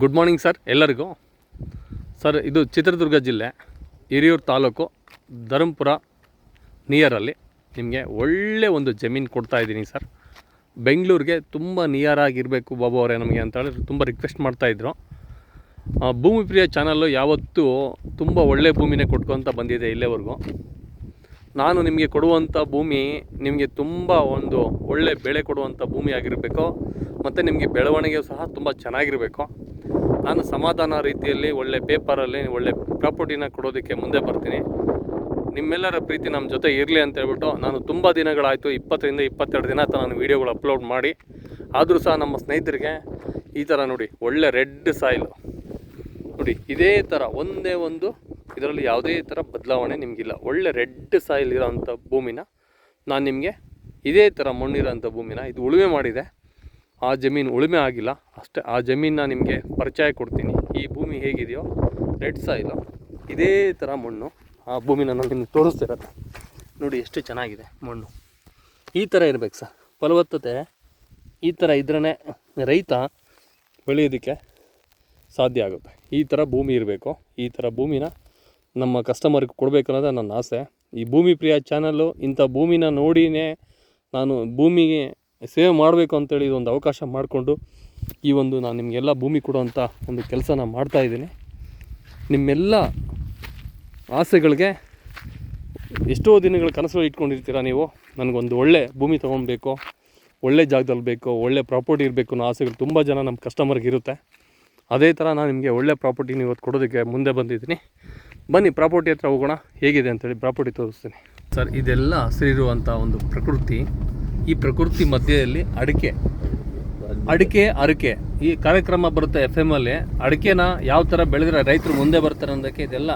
Good morning sir ಎಲ್ಲರಿಗೂ? Sir ಇದು ಚಿತ್ರದುರ್ಗ ಜಿಲ್ಲೆ, ಹಿರಿಯೂರು ತಾಲೂಕು ಧರ್ಮಪುರ ನಿಯರಲ್ಲಿ ನಿಮಗೆ ಒಳ್ಳೆ ಒಂದು ಜಮೀನು ಕೊಡ್ತಾ ಇದ್ದೀನಿ ಸರ್ ಬೆಂಗಳೂರಿಗೆ ತುಂಬ ನಿಯರ್ ಆಗಿರಬೇಕು ಬಾಬು ಅವರೇ ನಮಗೆ ಅಂತ ತುಂಬ ರಿಕ್ವೆಸ್ಟ್ ಮಾಡ್ತಾಯಿದ್ರು ಭೂಮಿ ಪ್ರಿಯ ಚಾನಲ್ಲು ಯಾವತ್ತೂ ತುಂಬ ಒಳ್ಳೆ ಭೂಮಿನೇ ಕೊಟ್ಕೊತ ಬಂದಿದೆ ಇಲ್ಲೇವರೆಗೂ. ನಾನು ನಿಮಗೆ ಕೊಡುವಂಥ ಭೂಮಿ ನಿಮಗೆ ತುಂಬ ಒಂದು ಒಳ್ಳೆ ಬೆಳೆ ಕೊಡುವಂಥ ಭೂಮಿ ಆಗಿರಬೇಕು ಮತ್ತು ನಿಮಗೆ ಬೆಳವಣಿಗೆ ಸಹ ತುಂಬ ಚೆನ್ನಾಗಿರಬೇಕು. ನಾನು ಸಮಾಧಾನ ರೀತಿಯಲ್ಲಿ ಒಳ್ಳೆ ಪೇಪರಲ್ಲಿ ಒಳ್ಳೆ ಪ್ರಾಪರ್ಟಿನ ಕೊಡೋದಕ್ಕೆ ಮುಂದೆ ಬರ್ತೀನಿ. ನಿಮ್ಮೆಲ್ಲರ ಪ್ರೀತಿ ನಮ್ಮ ಜೊತೆ ಇರಲಿ ಅಂತ ಹೇಳ್ಬಿಟ್ಟು ನಾನು ತುಂಬ ದಿನಗಳಾಯಿತು, ಇಪ್ಪತ್ತರಿಂದ ಇಪ್ಪತ್ತೆರಡು ದಿನ ಆಯ್ತು ನಾನು ವೀಡಿಯೋಗಳು ಅಪ್ಲೋಡ್ ಮಾಡಿ. ಆದರೂ ಸಹ ನಮ್ಮ ಸ್ನೇಹಿತರಿಗೆ ಈ ಥರ ನೋಡಿ, ಒಳ್ಳೆ ರೆಡ್ ಸಾಯಿಲು. ನೋಡಿ, ಇದೇ ಥರ, ಒಂದೇ ಒಂದು, ಇದರಲ್ಲಿ ಯಾವುದೇ ಥರ ಬದಲಾವಣೆ ನಿಮಗಿಲ್ಲ. ಒಳ್ಳೆ ರೆಡ್ ಸಾಯಿಲ್ ಇರೋಂಥ ಭೂಮಿನ ನಾನು ನಿಮಗೆ ಇದೇ ಥರ ಮಣ್ಣಿರೋಂಥ ಭೂಮಿನ ಇದು ಉಳುಮೆ ಮಾಡಿದೆ. ಆ ಜಮೀನು ಉಳುಮೆ ಆಗಿಲ್ಲ. ಅಷ್ಟೇ, ಆ ಜಮೀನನ್ನ ನಿಮಗೆ ಪರಿಚಯ ಕೊಡ್ತೀನಿ. ಈ ಭೂಮಿ ಹೇಗಿದೆಯೋ ರೆಡ್ ಸಾಯಿಲು ಇದೇ ಥರ ಮಣ್ಣು. ಆ ಭೂಮಿನ ನಾನು ನಿಮ್ಗೆ ತೋರಿಸ್ತಿರೋದು. ನೋಡಿ ಎಷ್ಟು ಚೆನ್ನಾಗಿದೆ ಮಣ್ಣು. ಈ ಥರ ಇರಬೇಕು ಸರ್. ಫಲವತ್ತತೆ ಈ ಥರ ಇದ್ರೇ ರೈತ ಬೆಳೆಯೋದಕ್ಕೆ ಸಾಧ್ಯ ಆಗುತ್ತೆ. ಈ ಥರ ಭೂಮಿ ಇರಬೇಕು. ಈ ಥರ ಭೂಮಿನ ನಮ್ಮ ಕಸ್ಟಮರ್ಗೆ ಕೊಡಬೇಕು ಅನ್ನೋದೇ ನನ್ನ ಆಸೆ. ಈ ಭೂಮಿ ಪ್ರಿಯ ಚಾನಲ್ಲು ಇಂಥ ಭೂಮಿನ ನೋಡಿನೇ ನಾನು ಭೂಮಿಗೆ ಸೇವ್ ಮಾಡಬೇಕು ಅಂತೇಳಿ ಇದೊಂದು ಅವಕಾಶ ಮಾಡಿಕೊಂಡು ಈ ಒಂದು ನಾನು ನಿಮಗೆಲ್ಲ ಭೂಮಿ ಕೊಡುವಂಥ ಒಂದು ಕೆಲಸನ ಮಾಡ್ತಾಯಿದ್ದೀನಿ ನಿಮ್ಮೆಲ್ಲ ಆಸೆಗಳಿಗೆ ಎಷ್ಟೋ ದಿನಗಳ ಕನಸುಗಳು ಇಟ್ಕೊಂಡಿರ್ತೀರ ನೀವು? ನನಗೊಂದು ಒಳ್ಳೆ ಭೂಮಿ ತೊಗೊಳ್ಬೇಕು, ಒಳ್ಳೆ ಜಾಗದಲ್ಲಿ ಬೇಕು, ಒಳ್ಳೆ ಪ್ರಾಪರ್ಟಿ ಇರಬೇಕು ಅನ್ನೋ ಆಸೆಗಳು ತುಂಬ ಜನ ನಮ್ಮ ಕಸ್ಟಮರ್ಗೆ ಇರುತ್ತೆ. ಅದೇ ಥರ ನಾನು ನಿಮಗೆ ಒಳ್ಳೆ ಪ್ರಾಪರ್ಟಿನ ಇವತ್ತು ಕೊಡೋದಕ್ಕೆ ಮುಂದೆ ಬಂದಿದ್ದೀನಿ. ಬನ್ನಿ, ಪ್ರಾಪರ್ಟಿ ಹತ್ರ ಹೋಗೋಣ. ಹೇಗಿದೆ ಅಂತೇಳಿ ಪ್ರಾಪರ್ಟಿ ತೋರಿಸ್ತೀನಿ. ಸರ್, ಇದೆಲ್ಲ ಹಸಿರಿರುವಂಥ ಒಂದು ಪ್ರಕೃತಿ. ಈ ಪ್ರಕೃತಿ ಮಧ್ಯದಲ್ಲಿ ಅಡಿಕೆ. ಅಡಿಕೆ ಅರಕೆ. ಈ ಕಾರ್ಯಕ್ರಮ ಬರುತ್ತೆ ಎಫ್ ಎಂ ಅಲ್ಲಿ. ಅಡಿಕೆನ ಯಾವ ಥರ ಬೆಳೆದ್ರೆ ರೈತರು ಮುಂದೆ ಬರ್ತಾರೆ ಅನ್ನೋದಕ್ಕೆ ಇದೆಲ್ಲ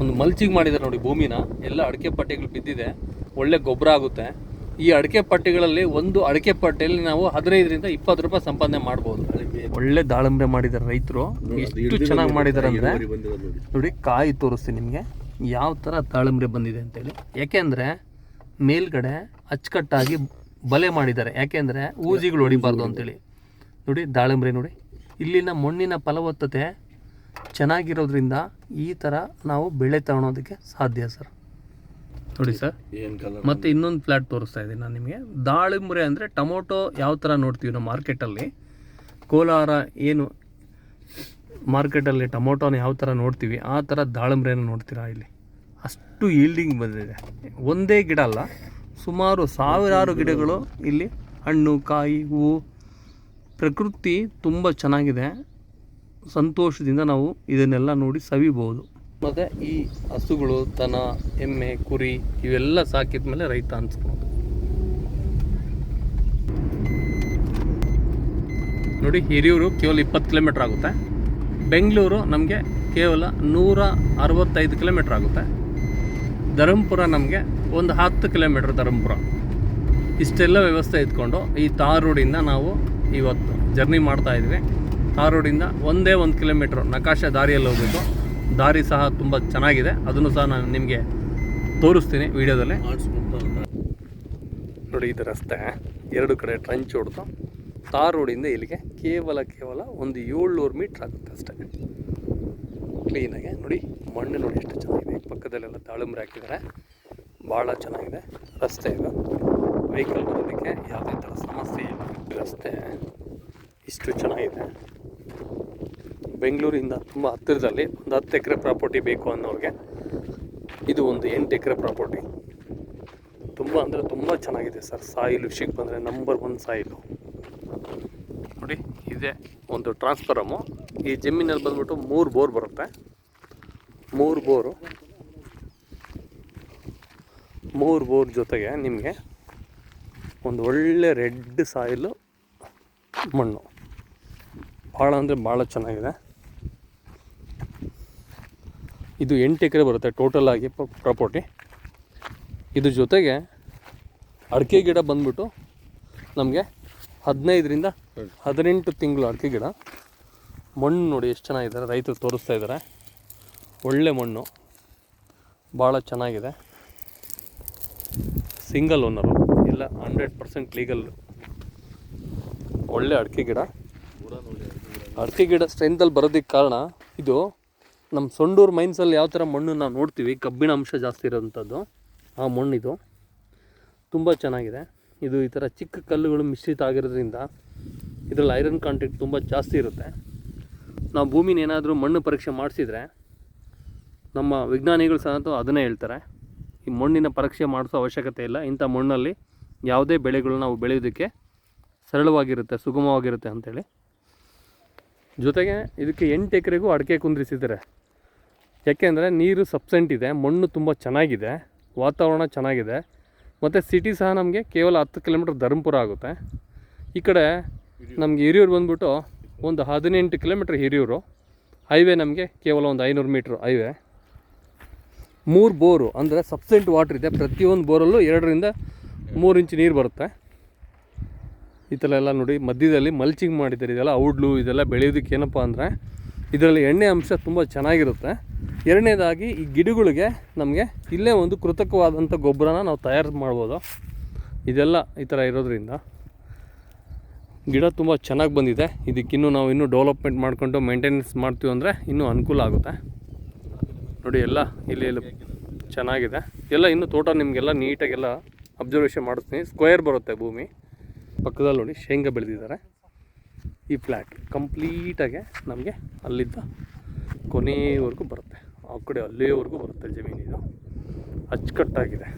ಒಂದು ಮಲ್ಚಿಂಗ್ ಮಾಡಿದ್ದಾರೆ ನೋಡಿ ಭೂಮಿನ. ಎಲ್ಲ ಅಡಿಕೆ ಪಟ್ಟಿಗಳು ಬಿದ್ದಿದೆ. ಒಳ್ಳೆ ಗೊಬ್ಬರ ಆಗುತ್ತೆ. ಈ ಅಡಿಕೆ ಪಟ್ಟಿಗಳಲ್ಲಿ ಒಂದು ಅಡಿಕೆ ಪಟ್ಟಿಯಲ್ಲಿ ನಾವು ಹದಿನೈದರಿಂದ ಇಪ್ಪತ್ತು ರೂಪಾಯಿ ಸಂಪಾದನೆ ಮಾಡ್ಬೋದು. ಒಳ್ಳೆ ದಾಳಿಂಬೆ ಮಾಡಿದ್ದಾರೆ ರೈತರು. ಎಷ್ಟು ಚೆನ್ನಾಗಿ ಮಾಡಿದ್ದಾರೆ ಅಂದರೆ ನೋಡಿ. ಕಾಯಿ ತೋರಿಸ್ತೀನಿ ನಿಮಗೆ. ಯಾವ ಥರ ದಾಳಿಂಬೆ ಬಂದಿದೆ ಅಂತೇಳಿ. ಯಾಕೆಂದರೆ ಮೇಲ್ಗಡೆ ಅಚ್ಚುಕಟ್ಟಾಗಿ ಬಲೆ ಮಾಡಿದ್ದಾರೆ. ಯಾಕೆಂದರೆ ಊಜಿಗಳು ಹೊಡಿಬಾರ್ದು ಅಂತೇಳಿ. ನೋಡಿ ದಾಳಿಂಬ್ರೆ ನೋಡಿ. ಇಲ್ಲಿನ ಮಣ್ಣಿನ ಫಲವತ್ತತೆ ಚೆನ್ನಾಗಿರೋದ್ರಿಂದ ಈ ಥರ ನಾವು ಬೆಳೆ ತಗೊಳೋದಕ್ಕೆ ಸಾಧ್ಯ ಸರ್. ನೋಡಿ ಸರ್. ಮತ್ತೆ ಕಲರ್ ಮತ್ತು ಇನ್ನೊಂದು ಫ್ಲಾಟ್ ತೋರಿಸ್ತಾ ಇದ್ದೀನಿ ನಾನು ನಿಮಗೆ. ದಾಳಿಂಬ್ರೆ ಅಂದರೆ ಟೊಮೊಟೊ ಯಾವ ಥರ ನೋಡ್ತೀವಿ ನಾವು ಮಾರ್ಕೆಟಲ್ಲಿ ಕೋಲಾರ ಏನು ಮಾರ್ಕೆಟಲ್ಲಿ ಟೊಮೊಟೊನ ಯಾವ ಥರ ನೋಡ್ತೀವಿ? ಆ ಥರ ದಾಳಿಂಬ್ರೆನ ನೋಡ್ತೀರಾ ಇಲ್ಲಿ? ಅಷ್ಟು ಈಲ್ಡಿಂಗ್ ಬಂದಿದೆ. ಒಂದೇ ಗಿಡ ಅಲ್ಲ ಸುಮಾರು ಸಾವಿರಾರು ಗಿಡಗಳು ಇಲ್ಲಿ ಹಣ್ಣು ಕಾಯಿ ಹೂವು ಪ್ರಕೃತಿ ತುಂಬ ಚೆನ್ನಾಗಿದೆ. ಸಂತೋಷದಿಂದ ನಾವು ಇದನ್ನೆಲ್ಲ ನೋಡಿ ಸವಿಬೋದು. ಮತ್ತು ಈ ಹಸುಗಳು ದನ ಎಮ್ಮೆ ಕುರಿ ಇವೆಲ್ಲ ಸಾಕಿದ ಮೇಲೆ ರೈತ ಅನ್ಸ್ಬೋದು. ನೋಡಿ ಹಿರಿಯೂರು ಕೇವಲ ಇಪ್ಪತ್ತು ಕಿಲೋಮೀಟ್ರ್ ಆಗುತ್ತೆ. ಬೆಂಗಳೂರು ನಮಗೆ ಕೇವಲ ನೂರ ಅರವತ್ತೈದು ಕಿಲೋಮೀಟ್ರ್ ಆಗುತ್ತೆ. ಧರ್ಮಪುರ ನಮಗೆ ಒಂದು ಹತ್ತು ಕಿಲೋಮೀಟ್ರ್ ಧರ್ಮಪುರ ಇಷ್ಟೆಲ್ಲ ವ್ಯವಸ್ಥೆ ಇದ್ಕೊಂಡು ಈ ತಾರ್ ರೋಡಿಂದ ನಾವು ಇವತ್ತು ಜರ್ನಿ ಮಾಡ್ತಾ ಇದ್ವಿ. ತಾರ್ ರೋಡಿಂದ ಒಂದೇ ಒಂದು ಕಿಲೋಮೀಟ್ರ್ ನಕಾಶ ದಾರಿಯಲ್ಲಿ ಹೋಗಬೇಕು. ದಾರಿ ಸಹ ತುಂಬ ಚೆನ್ನಾಗಿದೆ. ಅದನ್ನು ಸಹ ನಾನು ನಿಮಗೆ ತೋರಿಸ್ತೀನಿ ವಿಡಿಯೋದಲ್ಲಿ. ನೋಡಿ ಇದು ರಸ್ತೆ. ಎರಡು ಕಡೆ ಟ್ರಂಚ್ ಹೊಡೆದು ತಾರ್ ರೋಡಿಂದ ಇಲ್ಲಿಗೆ ಕೇವಲ ಕೇವಲ ಒಂದು ಏಳ್ನೂರು ಮೀಟ್ರ್ ಆಗುತ್ತೆ ಅಷ್ಟೇ. ಕ್ಲೀನಾಗೆ. ನೋಡಿ, ಮಣ್ಣು ನೋಡಿ ಎಷ್ಟು ಚೆನ್ನಾಗಿದೆ. ಪಕ್ಕದಲ್ಲೆಲ್ಲ ದಾಳಿಂಬ್ರೆ ಹಾಕಿದ್ದಾರೆ. ಭಾಳ ಚೆನ್ನಾಗಿದೆ. ರಸ್ತೆ ಇದು. ವೆಹಿಕಲ್ ಬರೋದಕ್ಕೆ ಯಾವುದೇ ಥರ ಸಮಸ್ಯೆ ಇಲ್ಲ. ರಸ್ತೆ ಇಷ್ಟು ಚೆನ್ನಾಗಿದೆ. ಬೆಂಗಳೂರಿಂದ ತುಂಬ ಹತ್ತಿರದಲ್ಲಿ ಒಂದು ಹತ್ತು ಎಕರೆ ಪ್ರಾಪರ್ಟಿ ಬೇಕು ಅನ್ನೋರಿಗೆ ಇದು ಒಂದು ಎಂಟು ಎಕರೆ ಪ್ರಾಪರ್ಟಿ. ತುಂಬ ಅಂದರೆ ತುಂಬ ಚೆನ್ನಾಗಿದೆ ಸರ್. ಸಾಯಿಲ್ ವಿಷಯಕ್ಕೆ ಬಂದರೆ ನಂಬರ್ ಒನ್ ಸಾಯಿಲು. ನೋಡಿ, ಇದೆ ಒಂದು ಟ್ರಾನ್ಸ್ಫರಮು ಈ ಜಮೀನಲ್ಲಿ ಬಂದ್ಬಿಟ್ಟು ಮೂರು ಬೋರ್ ಬರುತ್ತೆ. ಮೂರು ಬೋರು. ಮೂರು ಬೋರ್ ಜೊತೆಗೆ ನಿಮಗೆ ಒಂದು ಒಳ್ಳೆ ರೆಡ್ ಸಾಯಿಲು ಮಣ್ಣು. ಭಾಳ ಅಂದರೆ ಭಾಳ ಚೆನ್ನಾಗಿದೆ. ಇದು ಎಂಟು ಎಕರೆ ಬರುತ್ತೆ ಟೋಟಲ್ ಆಗಿ ಪ್ರಾಪರ್ಟಿ ಇದ್ರ ಜೊತೆಗೆ ಅಡಿಕೆ ಗಿಡ ಬಂದ್ಬಿಟ್ಟು ನಮಗೆ ಹದಿನೈದರಿಂದ ಹದಿನೆಂಟು ತಿಂಗಳು ಅಡಿಕೆ ಗಿಡ. ಮಣ್ಣು ನೋಡಿ ಎಷ್ಟು ಚೆನ್ನಾಗಿದ್ದಾರೆ. ರೈತರು ತೋರಿಸ್ತಾ ಇದ್ದಾರೆ. ಒಳ್ಳೆ ಮಣ್ಣು. ಭಾಳ ಚೆನ್ನಾಗಿದೆ. ಸಿಂಗಲ್ ಓನರು ಇಲ್ಲ ಹಂಡ್ರೆಡ್ ಪರ್ಸೆಂಟ್ ಲೀಗಲ್ ಒಳ್ಳೆ ಅಡಿಕೆ ಗಿಡ. ಅಡಿಕೆ ಗಿಡ ಸ್ಟ್ರೆಂತಲ್ಲಿ ಬರೋದಕ್ಕೆ ಕಾರಣ ಇದು ನಮ್ಮ ಸೊಂಡೂರು ಮೈನ್ಸಲ್ಲಿ ಯಾವ ಥರ ಮಣ್ಣು ನಾವು ನೋಡ್ತೀವಿ ಕಬ್ಬಿಣ ಅಂಶ ಜಾಸ್ತಿ ಇರೋವಂಥದ್ದು ಆ ಮಣ್ಣಿದು. ತುಂಬ ಚೆನ್ನಾಗಿದೆ. ಇದು ಈ ಥರ ಚಿಕ್ಕ ಕಲ್ಲುಗಳು ಮಿಶ್ರಿತ ಆಗಿರೋದ್ರಿಂದ ಇದರಲ್ಲಿ ಐರನ್ ಕಾಂಟೆಂಟ್ ತುಂಬ ಜಾಸ್ತಿ ಇರುತ್ತೆ. ನಾವು ಭೂಮಿನ ಏನಾದರೂ ಮಣ್ಣು ಪರೀಕ್ಷೆ ಮಾಡಿಸಿದರೆ ನಮ್ಮ ವಿಜ್ಞಾನಿಗಳು ಸಹ ಅದನ್ನೇ ಹೇಳ್ತಾರೆ. ಈ ಮಣ್ಣಿನ ಪರೀಕ್ಷೆ ಮಾಡಿಸೋ ಅವಶ್ಯಕತೆ ಇಲ್ಲ. ಇಂಥ ಮಣ್ಣಲ್ಲಿ ಯಾವುದೇ ಬೆಳೆಗಳು ನಾವು ಬೆಳೆಯೋದಕ್ಕೆ ಸರಳವಾಗಿರುತ್ತೆ, ಸುಗಮವಾಗಿರುತ್ತೆ ಅಂಥೇಳಿ ಜೊತೆಗೆ ಇದಕ್ಕೆ ಎಂಟು ಎಕರೆಗೂ ಅಡಿಕೆ ಕುಂದ್ರಿಸಿದ್ದಾರೆ. ಯಾಕೆಂದರೆ ನೀರು ಸಬ್ಸೆಂಟ್ ಇದೆ, ಮಣ್ಣು ತುಂಬ ಚೆನ್ನಾಗಿದೆ, ವಾತಾವರಣ ಚೆನ್ನಾಗಿದೆ. ಮತ್ತು ಸಿಟಿ ಸಹ ನಮಗೆ ಕೇವಲ ಹತ್ತು ಕಿಲೋಮೀಟ್ರ್ ಧರ್ಮಪುರ ಆಗುತ್ತೆ. ಈ ಕಡೆ ನಮಗೆ ಹಿರಿಯೂರು ಬಂದ್ಬಿಟ್ಟು ಒಂದು ಹದಿನೆಂಟು ಕಿಲೋಮೀಟ್ರ್ ಹಿರಿಯೂರು. ಹೈವೇ ನಮಗೆ ಕೇವಲ ಒಂದು ಐನೂರು ಮೀಟ್ರ್ ಹೈವೇ ಮೂರು ಬೋರು ಅಂದರೆ ಸಬ್ಸೆಂಟ್ ವಾಟ್ರ್ ಇದೆ. ಪ್ರತಿಯೊಂದು ಬೋರಲ್ಲೂ ಎರಡರಿಂದ ಮೂರು ಇಂಚು ನೀರು ಬರುತ್ತೆ. ಈ ಥರ ಎಲ್ಲ ನೋಡಿ, ಮಧ್ಯದಲ್ಲಿ ಮಲ್ಚಿಂಗ್ ಮಾಡಿದ್ದಾರೆ. ಇದೆಲ್ಲ ಔಡ್ಲು, ಇದೆಲ್ಲ ಬೆಳೆಯೋದಕ್ಕೆ ಏನಪ್ಪ ಅಂದರೆ ಇದರಲ್ಲಿ ಎಣ್ಣೆ ಅಂಶ ತುಂಬ ಚೆನ್ನಾಗಿರುತ್ತೆ. ಎರಡನೇದಾಗಿ ಈ ಗಿಡಗಳಿಗೆ ನಮಗೆ ಇಲ್ಲೇ ಒಂದು ಕೃತಕವಾದಂಥ ಗೊಬ್ಬರನ ನಾವು ತಯಾರು ಮಾಡ್ಬೋದು. ಇದೆಲ್ಲ ಈ ಥರ ಇರೋದ್ರಿಂದ. ಗಿಡ ತುಂಬ ಚೆನ್ನಾಗಿ ಬಂದಿದೆ. ಇದಕ್ಕಿನ್ನೂ ನಾವು ಇನ್ನೂ ಡೆವಲಪ್ಮೆಂಟ್ ಮಾಡಿಕೊಂಡು ಮೇಂಟೆನೆನ್ಸ್ ಮಾಡ್ತೀವಿ ಅಂದರೆ ಇನ್ನೂ ಅನುಕೂಲ ಆಗುತ್ತೆ. ನೋಡಿ, ಎಲ್ಲ ಇಲ್ಲಿ ಇಲ್ಲಿ ಚೆನ್ನಾಗಿದೆ. ಎಲ್ಲ ಇನ್ನೂ ತೋಟ ನಿಮಗೆಲ್ಲ ನೀಟಾಗೆಲ್ಲ ಅಬ್ಸರ್ವೇಷನ್ ಮಾಡಿಸ್ತೀನಿ. ಸ್ಕ್ವೇರ್ ಬರುತ್ತೆ ಭೂಮಿ. ಪಕ್ಕದಲ್ಲಿ ನೋಡಿ, ಶೇಂಗಾ ಬೆಳೆದಿದ್ದಾರೆ. ಈ ಫ್ಲ್ಯಾಟ್ ಕಂಪ್ಲೀಟಾಗೆ ನಮಗೆ ಅಲ್ಲಿದ್ದ ಕೊನೆಯವರೆಗೂ ಬರುತ್ತೆ. ಆ ಕಡೆ ಅಲ್ಲಿಯವರೆಗೂ ಬರುತ್ತೆ ಜಮೀನಿದು ಅಚ್ಚುಕಟ್ಟಾಗಿದೆ.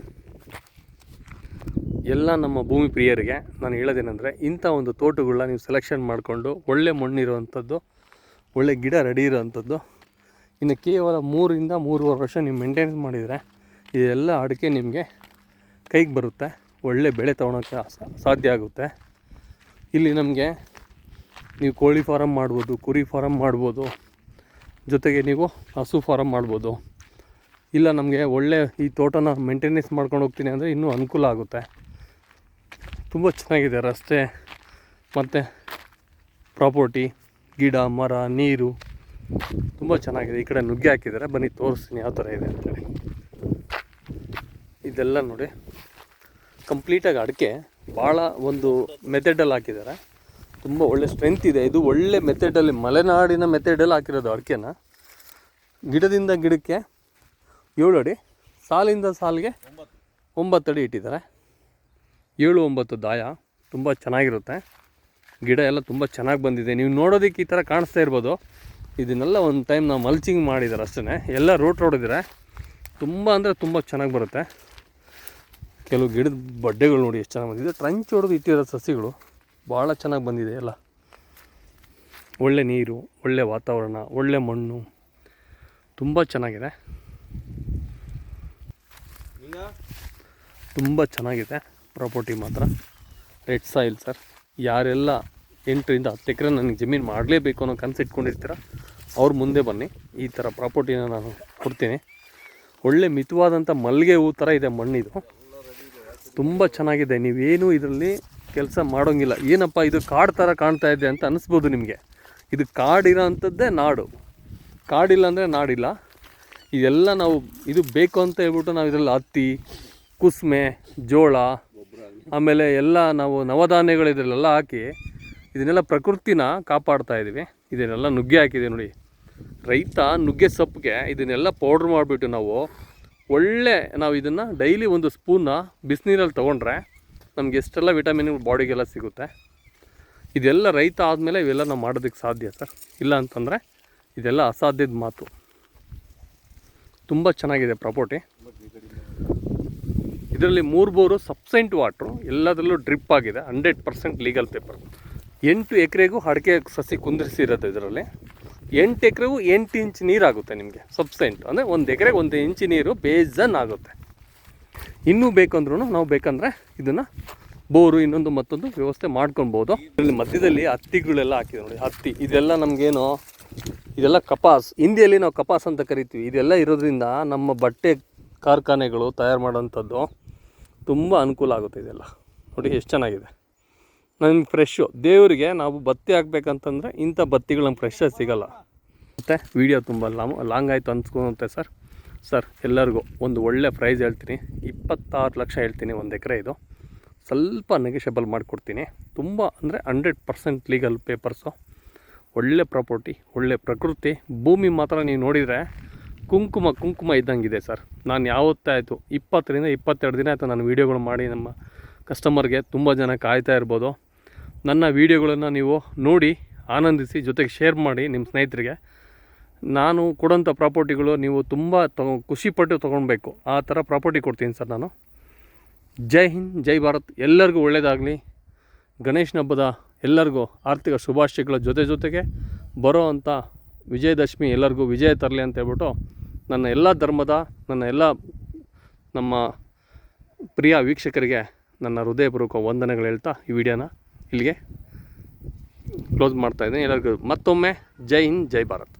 ಎಲ್ಲ ನಮ್ಮ ಭೂಮಿ ಪ್ರಿಯರಿಗೆ ನಾನು ಹೇಳೋದೇನೆಂದರೆ ಇಂಥ ಒಂದು ತೋಟಗಳನ್ನ ನೀವು ಸೆಲೆಕ್ಷನ್ ಮಾಡಿಕೊಂಡು ಒಳ್ಳೆ ಮಣ್ಣಿರುವಂಥದ್ದು, ಒಳ್ಳೆ ಗಿಡ ರೆಡಿ ಇರೋವಂಥದ್ದು, ಇನ್ನು ಕೇವಲ ಮೂರಿಂದ ಮೂರುವರೆ ವರ್ಷ ನೀವು ಮೇಂಟೆನೆನ್ಸ್ ಮಾಡಿದರೆ ಇದೆಲ್ಲ ಅಡಿಕೆ ನಿಮಗೆ ಕೈಗೆ ಬರುತ್ತೆ, ಒಳ್ಳೆ ಬೆಳೆ ತೊಗೊಳೋಕ್ಕೆ ಸಾಧ್ಯ ಆಗುತ್ತೆ. ಇಲ್ಲಿ ನಮಗೆ ನೀವು ಕೋಳಿ ಫಾರಮ್ ಮಾಡ್ಬೋದು, ಕುರಿ ಫಾರಮ್ ಮಾಡ್ಬೋದು, ಜೊತೆಗೆ ನೀವು ಹಸು ಫಾರಮ್ ಮಾಡ್ಬೋದು. ಇಲ್ಲ ನಮಗೆ ಒಳ್ಳೆ ಈ ತೋಟನ ಮೇಂಟೆನೆನ್ಸ್ ಮಾಡ್ಕೊಂಡು ಹೋಗ್ತೀನಿ ಅಂದರೆ ಇನ್ನೂ ಅನುಕೂಲ ಆಗುತ್ತೆ. ತುಂಬ ಚೆನ್ನಾಗಿದೆ ರಸ್ತೆ, ಮತ್ತು ಪ್ರಾಪರ್ಟಿ, ಗಿಡ, ಮರ, ನೀರು. ತುಂಬ ಚೆನ್ನಾಗಿದೆ. ಈ ಕಡೆ ನುಗ್ಗೆ ಹಾಕಿದ್ದಾರೆ. ಬನ್ನಿ, ತೋರಿಸ್ತೀನಿ ಯಾವ ಥರ ಇದೆ ಅಂತೇಳಿ ಇದೆಲ್ಲ ನೋಡಿ ಕಂಪ್ಲೀಟಾಗಿ ಅಡಿಕೆ ಭಾಳ ಒಂದು ಮೆಥಡಲ್ಲಿ ಹಾಕಿದ್ದಾರೆ. ತುಂಬ ಒಳ್ಳೆ ಸ್ಟ್ರೆಂತ್ ಇದೆ. ಇದು ಒಳ್ಳೆ ಮೆಥಡಲ್ಲಿ ಮಲೆನಾಡಿನ ಮೆಥಡಲ್ಲಿ ಹಾಕಿರೋದು ಅಡಿಕೆನ. ಗಿಡದಿಂದ ಗಿಡಕ್ಕೆ ಏಳು ಅಡಿ, ಸಾಲಿಂದ ಸಾಲಿಗೆ ಒಂಬತ್ತು ಅಡಿ ಇಟ್ಟಿದ್ದಾರೆ. ಏಳು ಒಂಬತ್ತು ದಾಯ. ತುಂಬ ಚೆನ್ನಾಗಿರುತ್ತೆ. ಗಿಡ ಎಲ್ಲ ತುಂಬ ಚೆನ್ನಾಗಿ ಬಂದಿದೆ. ನೀವು ನೋಡೋದಕ್ಕೆ ಈ ಥರ ಕಾಣಿಸ್ತಾ ಇರ್ಬೋದು. ಇದನ್ನೆಲ್ಲ ಒಂದು ಟೈಮ್ ನಾವು ಮಲ್ಚಿಂಗ್ ಮಾಡಿದ್ದಾರೆ ಅಷ್ಟೇ ಎಲ್ಲ ರೋಟ್ ರೋಡಿದ್ರೆ ತುಂಬ ಅಂದರೆ ತುಂಬ ಚೆನ್ನಾಗಿ ಬರುತ್ತೆ. ಕೆಲವು ಗಿಡದ ಬಡ್ಡೆಗಳು ನೋಡಿ ಎಷ್ಟು ಚೆನ್ನಾಗಿ ಬಂದಿದೆ. ಟ್ರಂಚ್ ಹೊಡೆದು ಇಟ್ಟಿರೋ ಸಸಿಗಳು ಭಾಳ ಚೆನ್ನಾಗಿ ಬಂದಿದೆ ಎಲ್ಲ. ಒಳ್ಳೆ ನೀರು ಒಳ್ಳೆ ವಾತಾವರಣ ಒಳ್ಳೆ ಮಣ್ಣು. ತುಂಬ ಚೆನ್ನಾಗಿದೆ. ತುಂಬ ಚೆನ್ನಾಗಿದೆ. ಪ್ರಾಪರ್ಟಿ ಮಾತ್ರ. ರೆಡ್ ಸಾಯಿಲ್ ಸರ್ ಯಾರೆಲ್ಲ ಎಂಟರಿಂದ ಹತ್ತು ಎಕರೆ ನನಗೆ ಜಮೀನು ಮಾಡಲೇಬೇಕು ಅನ್ನೋ ಕನಸು ಇಟ್ಕೊಂಡಿರ್ತೀರ, ಅವ್ರ ಮುಂದೆ ಬನ್ನಿ. ಈ ಥರ ಪ್ರಾಪರ್ಟಿನ ನಾನು ಕೊಡ್ತೀನಿ. ಒಳ್ಳೆ ಮಿತವಾದಂಥ ಮಲ್ಲಿಗೆ ಹೂ ಥರ ಇದೆ ಮಣ್ಣಿದು. ತುಂಬ ಚೆನ್ನಾಗಿದೆ. ನೀವೇನು ಇದರಲ್ಲಿ ಕೆಲಸ ಮಾಡೋಂಗಿಲ್ಲ. ಏನಪ್ಪ, ಇದು ಕಾಡು ಥರ ಕಾಣ್ತಾ ಇದೆ ಅಂತ ಅನಿಸ್ಬೋದು ನಿಮಗೆ. ಇದು ಕಾಡಿರೋ ಅಂಥದ್ದೇ ನಾಡು. ಕಾಡಿಲ್ಲ ಅಂದರೆ ನಾಡಿಲ್ಲ. ಇದೆಲ್ಲ ನಾವು, ಇದು ಬೇಕು ಅಂತ ಹೇಳ್ಬಿಟ್ಟು ನಾವು ಇದರಲ್ಲಿ ಹತ್ತಿ, ಕುಸ್ಮೆ, ಜೋಳ ಆಮೇಲೆ ಎಲ್ಲ ನಾವು ನವಧಾನ್ಯಗಳು ಇದರಲ್ಲೆಲ್ಲ ಹಾಕಿ ಇದನ್ನೆಲ್ಲ ಪ್ರಕೃತಿನ ಕಾಪಾಡ್ತಾ ಇದ್ದೀವಿ ಇದನ್ನೆಲ್ಲ ನುಗ್ಗೆ ಹಾಕಿದೆ ನೋಡಿ. ರೈತ ನುಗ್ಗೆ ಸೊಪ್ಪಿಗೆ ಇದನ್ನೆಲ್ಲ ಪೌಡ್ರ್ ಮಾಡಿಬಿಟ್ಟು ನಾವು ಒಳ್ಳೆ ನಾವು ಇದನ್ನು ಡೈಲಿ ಒಂದು ಸ್ಪೂನ್ನ ಬಿಸಿನೀರಲ್ಲಿ ತೊಗೊಂಡ್ರೆ ನಮ್ಗೆ ಎಷ್ಟೆಲ್ಲ ವಿಟಮಿನ್ ಬಾಡಿಗೆಲ್ಲ ಸಿಗುತ್ತೆ. ಇದೆಲ್ಲ ರೈತ ಆದಮೇಲೆ ಇವೆಲ್ಲ ನಾವು ಮಾಡೋದಕ್ಕೆ ಸಾಧ್ಯ ಸರ್. ಇಲ್ಲ ಅಂತಂದರೆ ಇದೆಲ್ಲ ಅಸಾಧ್ಯದ ಮಾತು. ತುಂಬ ಚೆನ್ನಾಗಿದೆ ಪ್ರಾಪರ್ಟಿ ಇದರಲ್ಲಿ ಮೂರು ಬೋರು ಸಬ್ಸೆಂಟ್ ವಾಟ್ರು, ಎಲ್ಲದರಲ್ಲೂ ಡ್ರಿಪ್ ಆಗಿದೆ, ಹಂಡ್ರೆಡ್ ಪರ್ಸೆಂಟ್ ಲೀಗಲ್ ಪೇಪರ್. ಎಂಟು ಎಕರೆಗೂ ಅಡಿಕೆ ಸಸಿ ಕುಂದಿರಿಸಿರುತ್ತೆ ಇದರಲ್ಲಿ. ಎಂಟು ಎಕರೆಗೂ ಎಂಟು ಇಂಚ್ ನೀರಾಗುತ್ತೆ ನಿಮಗೆ, ಸಬ್ಸೆಂಟ್. ಅಂದರೆ ಒಂದು ಎಕರೆಗೆ ಒಂದು ಇಂಚ್ ನೀರು ಬೇಜನ್ ಆಗುತ್ತೆ ಇನ್ನೂ ಬೇಕಂದ್ರೂ ನಾವು ಬೇಕಂದರೆ ಇದನ್ನು ಬೋರು ಇನ್ನೊಂದು ಮತ್ತೊಂದು ವ್ಯವಸ್ಥೆ ಮಾಡ್ಕೊಬೋದು ಇದರಲ್ಲಿ ಮಧ್ಯದಲ್ಲಿ ಹತ್ತಿಗಳೆಲ್ಲ ಹಾಕಿದೆ ನೋಡಿ, ಹತ್ತಿ. ಇದೆಲ್ಲ ನಮಗೇನು, ಇದೆಲ್ಲ ಕಪಾಸ್. ಹಿಂದಿಯಲ್ಲಿ ನಾವು ಕಪಾಸ್ ಅಂತ ಕರಿತೀವಿ. ಇದೆಲ್ಲ ಇರೋದ್ರಿಂದ ನಮ್ಮ ಬಟ್ಟೆ ಕಾರ್ಖಾನೆಗಳು ತಯಾರು ಮಾಡೋಂಥದ್ದು ತುಂಬ ಅನುಕೂಲ ಆಗುತ್ತೆ ಇದೆಲ್ಲ. ನೋಡಿ ಎಷ್ಟು ಚೆನ್ನಾಗಿದೆ. ನಮ್ಮ ಫ್ರೆಶ್ಶು ದೇವರಿಗೆ ನಾವು ಬತ್ತಿ ಹಾಕ್ಬೇಕಂತಂದರೆ ಇಂಥ ಬತ್ತಿಗಳು ನಮ್ಗೆ ಫ್ರೆಶ್ಶಾಗಿ ಸಿಗೋಲ್ಲ. ಮತ್ತು ವೀಡಿಯೋ ತುಂಬ ಲಾಂಗ್ ಲಾಂಗ್ ಆಯಿತು ಅನ್ಸ್ಕೊಳುತ್ತೆ ಸರ್. ಸರ್, ಎಲ್ಲರಿಗೂ ಒಂದು ಒಳ್ಳೆ ಪ್ರೈಸ್ ಹೇಳ್ತೀನಿ. ಇಪ್ಪತ್ತಾರು ಲಕ್ಷ ಹೇಳ್ತೀನಿ ಒಂದು ಎಕರೆ ಇದು. ಸ್ವಲ್ಪ ನೆಗೆಷಬಲ್ ಮಾಡಿಕೊಡ್ತೀನಿ. ತುಂಬ ಅಂದರೆ ಹಂಡ್ರೆಡ್ ಪರ್ಸೆಂಟ್ ಲೀಗಲ್ ಪೇಪರ್ಸು ಒಳ್ಳೆ ಪ್ರಾಪರ್ಟಿ ಒಳ್ಳೆ ಪ್ರಕೃತಿ. ಭೂಮಿ ಮಾತ್ರ ನೀವು ನೋಡಿದರೆ ಕುಂಕುಮ ಕುಂಕುಮ ಇದ್ದಂಗಿದೆ ಸರ್. ನಾನು ಯಾವತ್ತಾಯಿತು ಇಪ್ಪತ್ತರಿಂದ ಇಪ್ಪತ್ತೆರಡು ದಿನ ಆಯಿತು ನಾನು ವೀಡಿಯೋಗಳು ಮಾಡಿ ನಮ್ಮ ಕಸ್ಟಮರ್ಗೆ ತುಂಬ ಜನ ಕಾಯ್ತಾ ಇರ್ಬೋದು. ನನ್ನ ವೀಡಿಯೋಗಳನ್ನು ನೀವು ನೋಡಿ ಆನಂದಿಸಿ ಜೊತೆಗೆ ಶೇರ್ ಮಾಡಿ ನಿಮ್ಮ ಸ್ನೇಹಿತರಿಗೆ. ನಾನು ಕೊಡೋಂಥ ಪ್ರಾಪರ್ಟಿಗಳು ನೀವು ತುಂಬ ತಗೊ ಖುಷಿಪಟ್ಟು ತೊಗೊಳ್ಬೇಕು. ಆ ಥರ ಪ್ರಾಪರ್ಟಿ ಕೊಡ್ತೀನಿ ಸರ್ ನಾನು. ಜೈ ಹಿಂದ್, ಜೈ ಭಾರತ್. ಎಲ್ಲರಿಗೂ ಒಳ್ಳೆಯದಾಗಲಿ ಗಣೇಶನ ಹಬ್ಬದ ಎಲ್ಲರಿಗೂ ಆರ್ಥಿಕ ಶುಭಾಶಯಗಳ ಜೊತೆ ಜೊತೆಗೆ ಬರೋ ಅಂಥ ವಿಜಯದಶಮಿ ಎಲ್ಲರಿಗೂ ವಿಜಯ ತರಲಿ ಅಂತ ಹೇಳ್ಬಿಟ್ಟು ನನ್ನ ಎಲ್ಲ ಧರ್ಮದ, ನನ್ನ ಎಲ್ಲ ನಮ್ಮ ಪ್ರಿಯ ವೀಕ್ಷಕರಿಗೆ ನನ್ನ ಹೃದಯಪೂರ್ವಕ ವಂದನೆಗಳು ಹೇಳ್ತಾ ಈ ವಿಡಿಯೋನ ಇಲ್ಲಿಗೆ ಕ್ಲೋಸ್ ಮಾಡ್ತಾಯಿದ್ದೀನಿ ಎಲ್ಲರಿಗೂ ಮತ್ತೊಮ್ಮೆ ಜೈ ಹಿಂದ್, ಜೈ ಭಾರತ್.